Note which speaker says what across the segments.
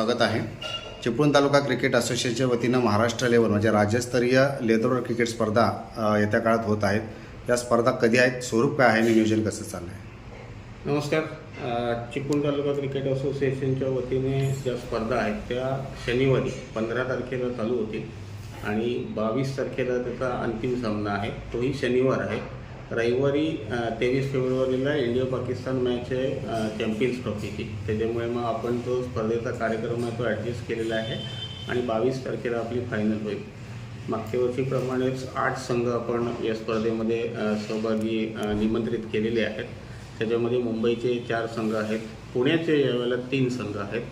Speaker 1: स्वागत आहे. चिपळूण तालुका क्रिकेट असोसिएशनच्या वतीनं महाराष्ट्र लेवल म्हणजे राज्यस्तरीय लेदर क्रिकेट स्पर्धा येत्या काळात होत आहेत. या स्पर्धा कधी आहेत? स्वरूप काय आहे आणि नियोजन कसं चाललं आहे
Speaker 2: नमस्कार चिपळूण तालुका क्रिकेट असोसिएशनच्या वतीने ज्या स्पर्धा आहेत त्या शनिवारी पंधरा तारखेला चालू होतील आणि बावीस तारखेला त्याचा अंतिम सामना आहे. तोही शनिवार आहे. रविवारी तेवीस फेब्रुवारीला इंडिया पाकिस्तान मॅच आहे चॅम्पियन्स ट्रॉफीची त्याच्यामुळे मग आपण तो स्पर्धेचा कार्यक्रम आहे तो ॲडजस्ट केलेला आहे आणि बावीस तारखेला आपली फायनल होईल. मागच्या वर्षीप्रमाणेच आठ संघ आपण या स्पर्धेमध्ये सहभागी निमंत्रित केलेले आहेत. त्याच्यामध्ये मुंबईचे चार संघ आहेत. पुण्याचे यावेळेला तीन संघ आहेत.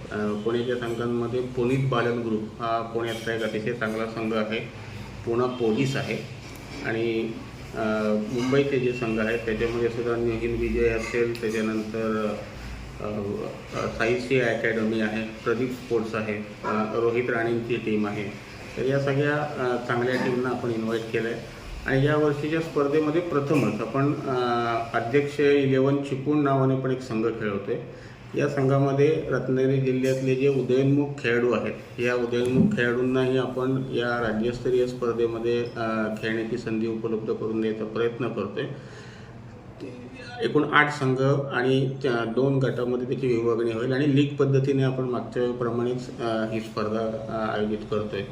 Speaker 2: पुण्याच्या संघांमध्ये पुनीत बालन ग्रुप हा पुण्यातला एक अतिशय चांगला संघ आहे. पुणा पोलीस आहे. आणि मुंबईचे जे संघ आहेत त्याच्यामध्ये सुद्धा हिंद विजय असेल. त्याच्यानंतर साईसी अकॅडमी आहे प्रदीप स्पोर्ट्स आहे रोहित राणेंची टीम आहे. तर या सगळ्या चांगल्या टीमना आपण इन्व्हाइट केलं आहे आणि या वर्षीच्या स्पर्धेमध्ये प्रथमच आपण अध्यक्ष इलेवन चिपून नावाने पण एक संघ खेळवतो आहे या संघामध्ये रत्नागिरी जिल्ह्यातले जे उदयोन्मुख खेळाडू आहेत या उदयोन्मुख खेळाडूंनाही आपण या राज्यस्तरीय स्पर्धेमध्ये खेळण्याची संधी उपलब्ध करून द्यायचा प्रयत्न करतोय. एकूण आठ संघ आणि त्या दोन गटामध्ये त्याची विभागणी होईल आणि लीग पद्धतीने आपण मागच्या वेळेप्रमाणेच ही स्पर्धा आयोजित आयोजित करतोय.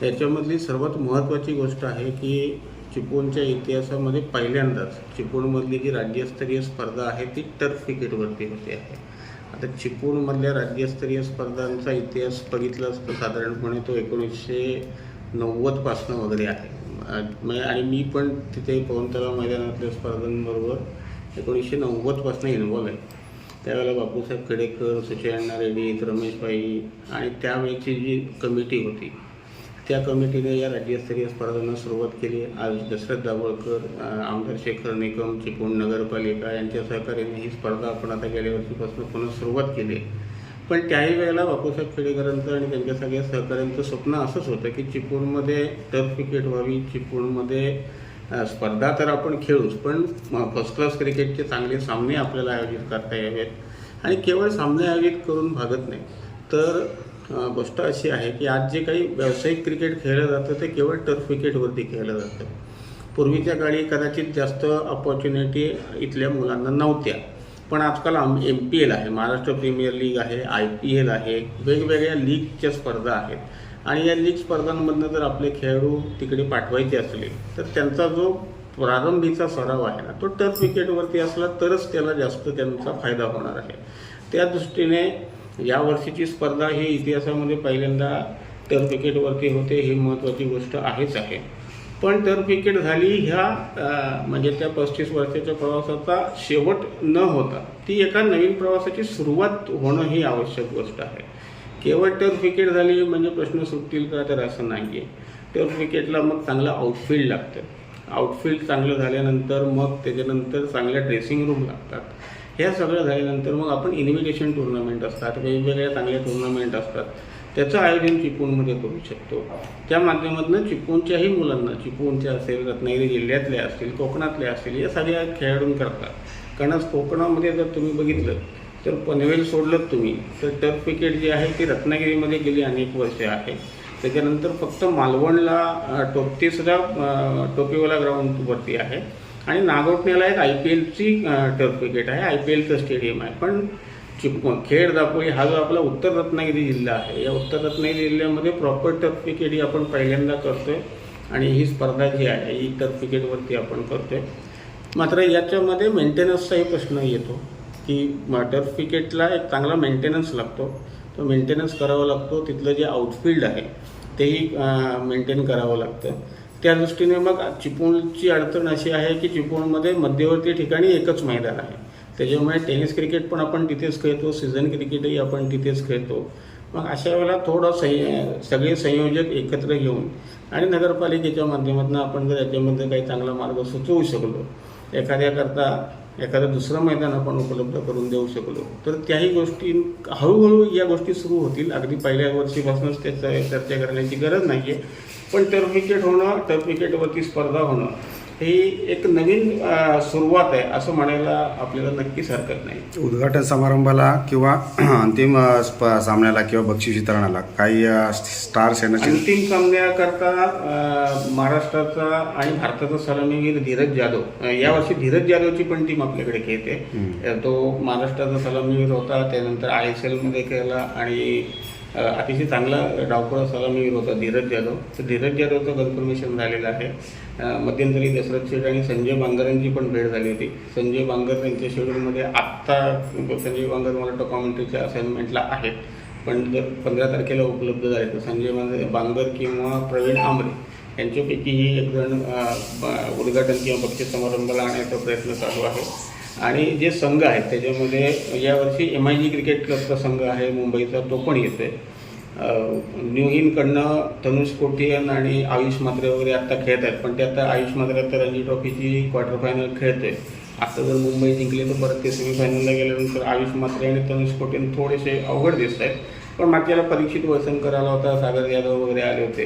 Speaker 2: त्याच्यामधली सर्वात महत्त्वाची गोष्ट आहे की चिपळूणच्या इतिहासामध्ये पहिल्यांदाच चिपळूणमधली जी राज्यस्तरीय स्पर्धा आहे ती टर्फ क्रिकेटवरती होते आहे. आता चिपळूणमधल्या राज्यस्तरीय स्पर्धांचा इतिहास बघितला असतो साधारणपणे तो एकोणीसशे नव्वदपासनं वगैरे आहे. आणि मी पण तिथे पवनतलाव मैदानातल्या स्पर्धांबरोबर एकोणीसशे नव्वदपासून इन्व्हॉल्व आहे. त्यावेळेला बापूसाहेब खेडेकर सुचयण्णा रेड्डी रमेशबाई आणि त्यावेळेची जी कमिटी होती त्या कमिटीने या राज्यस्तरीय स्पर्धांना सुरुवात केली. आज दशरथ दाभोळकर आमदार शेखर निकम चिपळूण नगरपालिका यांच्या सहकार्याने ही स्पर्धा आपण आता गेल्या वर्षीपासून पुन्हा सुरुवात केली. पण त्याही वेळेला बापूसाहेब खेडेकरांचं आणि त्यांच्या सगळ्या सहकाऱ्यांचं स्वप्न असंच होतं की चिपळूणमध्ये टर्फ क्रिकेट व्हावी चिपळूणमध्ये स्पर्धा तर आपण खेळूच पण फर्स्ट क्लास क्रिकेटचे चांगले सामने आपल्याला आयोजित करता यावेत. आणि केवळ सामने आयोजित करून भागत नाही तर गोष्ट अशी आहे की आज जे काही व्यावसायिक क्रिकेट खेळलं जातं ते केवळ टर्फ विकेटवरती खेळलं जातं. पूर्वीच्या काळी कदाचित जास्त अपॉर्च्युनिटी इथल्या मुलांना नव्हत्या. पण आजकाल आम एम पी एल आहे महाराष्ट्र प्रीमियर लीग आहे आय पी एल आहे वेगवेगळ्या लीगच्या स्पर्धा आहेत. आणि या लीग स्पर्धांमधनं जर आपले खेळाडू तिकडे पाठवायचे असले तर त्यांचा जो प्रारंभीचा सराव आहे ना तो टर्फ विकेटवरती असला तरच त्याला जास्त त्यांचा फायदा होणार आहे. त्या दृष्टीने या वर्षीची स्पर्धा ही इतिहासामध्ये पहिल्यांदा टर्न विकेटवरती होते ही महत्त्वाची गोष्ट आहेच आहे. पण टर्न विकेट झाली ह्या म्हणजे त्या पस्तीस वर्षाच्या प्रवासाचा शेवट न होता ती एका नवीन प्रवासाची सुरुवात होणं ही आवश्यक गोष्ट आहे. केवळ टर्फ विकेट झाली म्हणजे प्रश्न सुटतील का तर असं नाही आहे टर्फ विकेटला मग चांगलं आउटफील्ड लागतं. आउटफील्ड चांगलं झाल्यानंतर मग त्याच्यानंतर चांगल्या ड्रेसिंग रूम लागतात. ह्या सगळं झाल्यानंतर मग आपण इन्व्हिटेशन टुर्नामेंट असतात वेगवेगळ्या चांगल्या टुर्नामेंट असतात. त्याचं आयोजन चिपळूणमध्ये करू शकतो. त्या माध्यमातून चिपळूणच्याही मुलांना चिपळूणच्या असेल रत्नागिरी जिल्ह्यातल्या असतील कोकणातल्या असतील या सगळ्या खेळाडूंकरता कारण कोकणामध्ये जर तुम्ही बघितलं तर पनवेल सोडलं तुम्ही तर टर्फ क्रिकेट जी आहे ती रत्नागिरीमध्ये गेली अनेक वर्षे आहे. त्याच्यानंतर फक्त मालवणला टोपतीसुद्धा टोपीवाला ग्राउंडवरती आहे. आणि नागोटण्याला एक आय पी एलची टर्फ आहे आय पी एलचं स्टेडियम आहे. पण चिप खेड दापोळी हा जो आपला उत्तर रत्नागिरी जिल्हा आहे या उत्तर रत्नागिरी जिल्ह्यामध्ये प्रॉपर टर्फिकेट ही आपण पहिल्यांदा करतोय आणि ही स्पर्धा जी आहे ही टर्फिकेटवरती आपण आपण करतोय. मात्र याच्यामध्ये मेंटेनन्सचाही प्रश्न येतो की टर्फ एक चांगला मेंटेनन्स लागतो. तो मेंटेनन्स करावा लागतो तिथलं जे आउटफील्ड आहे तेही मेंटेन करावं लागतं. त्या दृष्टीने मग चिपळूणची अडचण अशी आहे की चिपळूणमध्ये मध्यवर्ती ठिकाणी एकच मैदान आहे. त्याच्यामुळे टेनिस क्रिकेट पण आपण तिथेच खेळतो सीझन क्रिकेटही आपण तिथेच खेळतो. मग अशा वेळेला थोडं संय सगळे संयोजक एकत्र घेऊन आणि नगरपालिकेच्या माध्यमातून आपण जर याच्यामध्ये काही चांगला मार्ग सुचवू शकलो एखाद्याकरता एखादं दुसरं मैदान आपण उपलब्ध करून देऊ शकलो तर त्याही गोष्टी हळूहळू या गोष्टी सुरू होतील. अगदी पहिल्या वर्षीपासूनच त्याचा चर्चा करण्याची गरज नाही आहे पण टर्फ विकेट होणं टर्फ विकेटवरती स्पर्धा होणं ही एक नवीन सुरुवात आहे असं म्हणायला आपल्याला नक्कीच हरकत नाही.
Speaker 1: उद्घाटन समारंभाला किंवा अंतिम सामन्याला किंवा बक्षीस वितरणाला काही स्टार सेनाचे
Speaker 2: अंतिम सामन्याकरता महाराष्ट्राचा आणि भारताचा सलामीवीर धीरज जाधव. यावर्षी धीरज जाधवची पण टीम आपल्याकडे खेळते. तो महाराष्ट्राचा सलामीवीर होता त्यानंतर आय एस एलमध्ये खेळला आणि अतिशय चांगला डावखुरा सलामीवीर होता धीरज जाधव तर धीरज जाधवचं कन्फर्मेशन झालेलं आहे. मध्यंतरी दशरथ शेठ आणि संजय बांगरांची पण भेट झाली होती. संजय बांगर त्यांच्या शेड्यूलमध्ये आत्ता संजय बांगर मला वाटतं कॉमेंट्रीच्या असाइनमेंटला आहेत. पण जर पंधरा तारखेला उपलब्ध झाले तर संजय बांगर किंवा प्रवीण आमरे यांच्यापैकीही एक जण उद्घाटन किंवा बक्षीस समारंभाला आणण्याचा प्रयत्न चालू आहे. आणि जे संघ आहेत त्याच्यामध्ये यावर्षी एम आय जी क्रिकेट क्लबचा संघ आहे मुंबईचा तो पण येतो आहे न्यू हिंदकडनं तनुष कोटियन आणि आयुष मात्रे वगैरे आत्ता खेळत आहेत पण ते आता आयुष मात्रे आता रणजी ट्रॉफीची क्वार्टर फायनल खेळते आता जर मुंबई जिंकले तर परत ते सेमीफायनलला गेल्यानंतर आयुष मात्रे आणि तनुष कोटियन थोडेसे अवघड दिसत आहेत. पण मागच्याला परीक्षित वळसंकर आला होता सागर यादव वगैरे आले होते.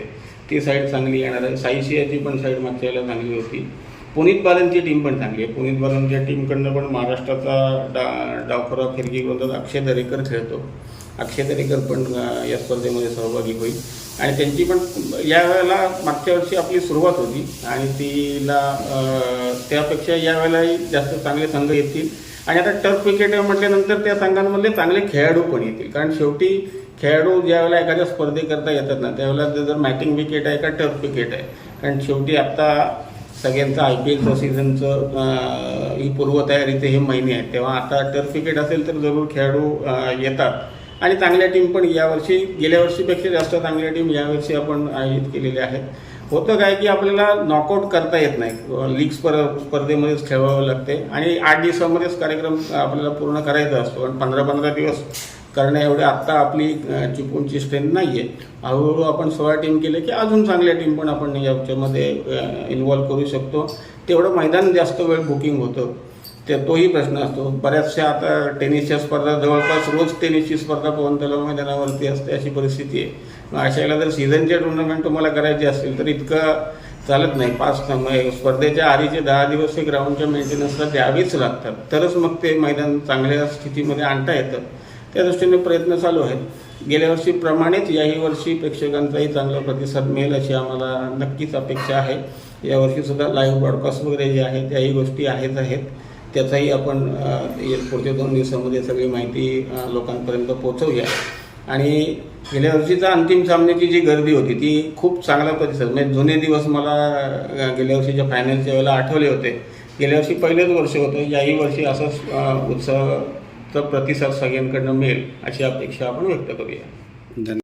Speaker 2: ती साईड चांगली येणार आहे. साईशियाची पण साईड मागच्या चांगली होती. पुनीत बालनची टीम पण चांगली आहे. पुनीत बालनच्या टीमकडनं पण महाराष्ट्राचा डा डावखुरा फिरकी गोलंदाज अक्षय दरेकर खेळतो. अक्षय दरेकर पण या स्पर्धेमध्ये सहभागी होईल. आणि त्यांची पण या वेळेला मागच्या वर्षी आपली सुरुवात होती आणि तिला त्यापेक्षा यावेळेलाही जास्त चांगले संघ येतील. आणि आता टर्फ क्रिकेट म्हटल्यानंतर त्या संघांमधले चांगले खेळाडू पण येतील. कारण शेवटी खेळाडू ज्यावेळेला एखाद्या स्पर्धेकरता येतात ना त्यावेळेला ते जर मॅटिंग विकेट आहे का टर्फ विकेट आहे. कारण शेवटी आता सगळ्यांचं आय पी एलचं सीझनचं ही पूर्वतयारीचे हे महिने आहेत. तेव्हा आता टर्फ क्रिकेट असेल तर जरूर खेळाडू येतात. आणि चांगल्या टीम पण यावर्षी गेल्या वर्षीपेक्षा जास्त चांगल्या टीम यावर्षी आपण आयोजित केलेल्या आहेत. होतं काय की आपल्याला नॉकआउट करता येत नाही. लीग स्पर् स्पर्धेमध्येच खेळवावं लागते. आणि आठ दिवसामध्येच कार्यक्रम आपल्याला पूर्ण करायचा असतो. पण पंधरा पंधरा दिवस करण्या एवढे आत्ता आपली अं, चिपळूणची स्ट्रेंथ नाही आहे हळूहळू आपण सोळा टीम केले की अजून चांगल्या टीम पण आपण याच्यामध्ये इन्व्हॉल्व करू शकतो. तेवढं मैदान जास्त वेळ बुकिंग होतं. ते तोही प्रश्न असतो. बऱ्याचशा आता टेनिसच्या स्पर्धा जवळपास रोज टेनिसची स्पर्धा पवन तलाव मैदानावरती असते अशी परिस्थिती आहे. मग अशा वेळेला जर सीझनचे टुर्नामेंट तुम्हाला करायचे असतील तर इतकं चालत नाही. पाच म्हणजे स्पर्धेच्या आधीचे दहा दिवस हे ग्राउंडच्या मेंटेनन्सला द्यावीच लागतात. तरच मग ते मैदान चांगल्या स्थितीमध्ये आणता येतं. त्या दृष्टीने प्रयत्न चालू आहेत. गेल्या वर्षीप्रमाणेच याही वर्षी प्रेक्षकांचाही चांगला प्रतिसाद मिळेल अशी आम्हाला नक्कीच अपेक्षा आहे. यावर्षी सुद्धा लाईव्ह ब्रॉडकास्ट वगैरे जे आहे त्याही गोष्टी आहेच आहेत. त्याचाही आपण ये- पुढच्या दोन दिवसामध्ये सगळी माहिती लोकांपर्यंत पोहोचवूया. आणि गेल्या वर्षीचा अंतिम सामन्याची जी गर्दी होती ती खूप चांगला प्रतिसाद म्हणजे जुने दिवस मला गेल्या वर्षीच्या फायनलच्या वेळेला आठवले होते. गेल्या वर्षी पहिलेच वर्ष होतं याही वर्षी असंच उत्सव तर प्रतिसाद सगळ्यांकडनं मिळेल अशी अपेक्षा आपण व्यक्त करूया.
Speaker 1: धन्यवाद.